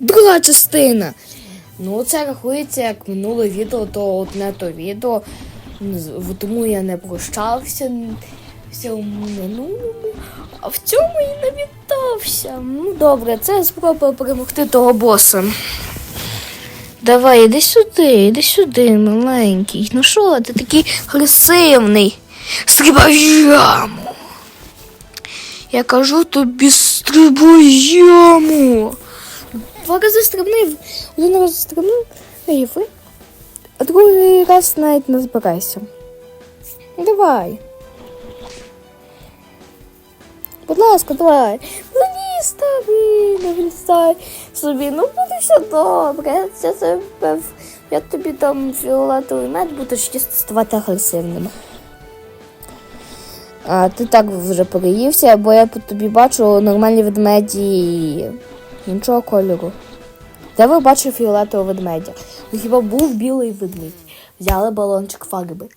друга частина. Ну, це рахується як минуле відео, то одне то відео. Тому я не прощався в цьому минулому, а в цьому і не вітався. Ну, добре, це спроба перемогти того боса. Давай, іди сюди, іди сюди, маленький. Ну що, ти такий агресивний. Стрибай. Я кажу тобі стрибай. Два рази стрибнив, один раз стрибнув, ріфи, а другий раз навіть не збирайся. Давай. Будь ласка, давай. Ну ні, старий, не влізай собі. Ну буде все добре. Я, тебе, я тобі дам фіолетовий мед, будеш чисто ставати агресивним. А ти так вже переївся, бо я по тобі бачу нормальні ведмеді іншого кольору. Де ви бачили фіолетового ведмедя? Ну хіба був білий ведмідь? Взяли балончик фарби.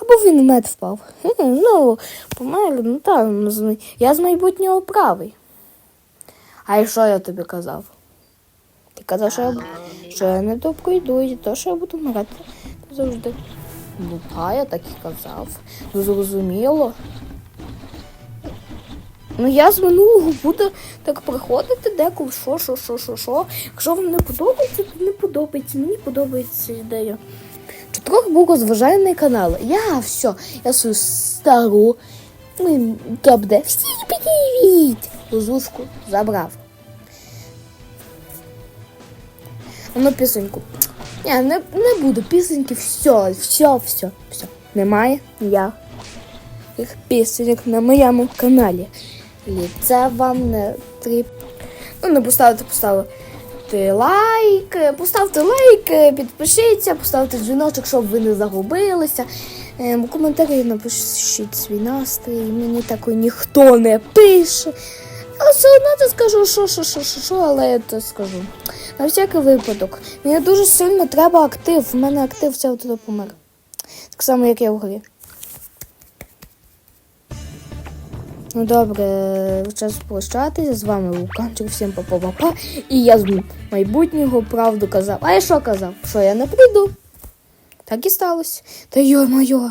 Або він мед впав. Ну, помер, ну так, ну, я з майбутнього правий. А і що я тобі казав? Ти казав, що я, що я не пройду, і то, що я буду вмирати завжди. Ну, та, я так і казав. Ну, зрозуміло. Ну, я з минулого буду так приходити деколи, що, що, що, що, що. Якщо вам не подобається, то не подобається. Мені подобається ідея. Чотирьох був розважальний канал. Я все, я свою стару. Тобто, всі підійдіть. Лозушку забрав. Ну, пісеньку. Ні, не, не буду пісеньки, все, все, все, все. Немає я їх пісеньок на моєму каналі. Це вам не три. Ну, не поставити, поставити лайк, поставте лайк, підпишіться, поставте дзвіночок, щоб ви не загубилися. Ем, У коментарі напишіть свій настрій. Мені такої ніхто не пише. Але все одно я скажу, що, що, що, що, що, але я то скажу. На всякий випадок. Мені дуже сильно треба актив. У мене актив все туди помер. Так само, як я в грі. Ну добре, час прощатися. З вами Луканчик, всім па-па-па-па. І я з майбутнього правду казав. А я що казав? Що я не прийду? Так і сталося. Та йо-моє,